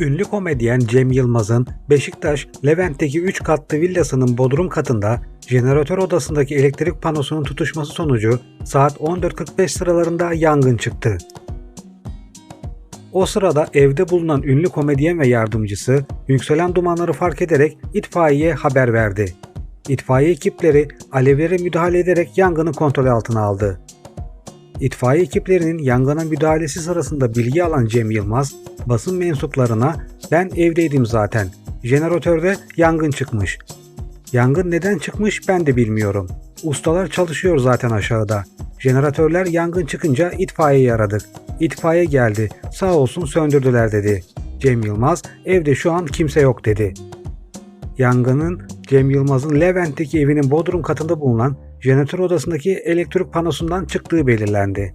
Ünlü komedyen Cem Yılmaz'ın Beşiktaş Levent'teki 3 katlı villasının bodrum katında jeneratör odasındaki elektrik panosunun tutuşması sonucu saat 14.45 sıralarında yangın çıktı. O sırada evde bulunan ünlü komedyen ve yardımcısı yükselen dumanları fark ederek itfaiyeye haber verdi. İtfaiye ekipleri alevlere müdahale ederek yangını kontrol altına aldı. İtfaiye ekiplerinin yangına müdahalesi sırasında bilgi alan Cem Yılmaz, basın mensuplarına ben evdeydim zaten. Jeneratörde yangın çıkmış. Yangın neden çıkmış ben de bilmiyorum. Ustalar çalışıyor zaten aşağıda. Jeneratörler yangın çıkınca itfaiyeyi aradık. İtfaiye geldi. Sağ olsun söndürdüler dedi. Cem Yılmaz evde şu an kimse yok dedi. Yangının Cem Yılmaz'ın Levent'teki evinin bodrum katında bulunan jeneratör odasındaki elektrik panosundan çıktığı belirlendi.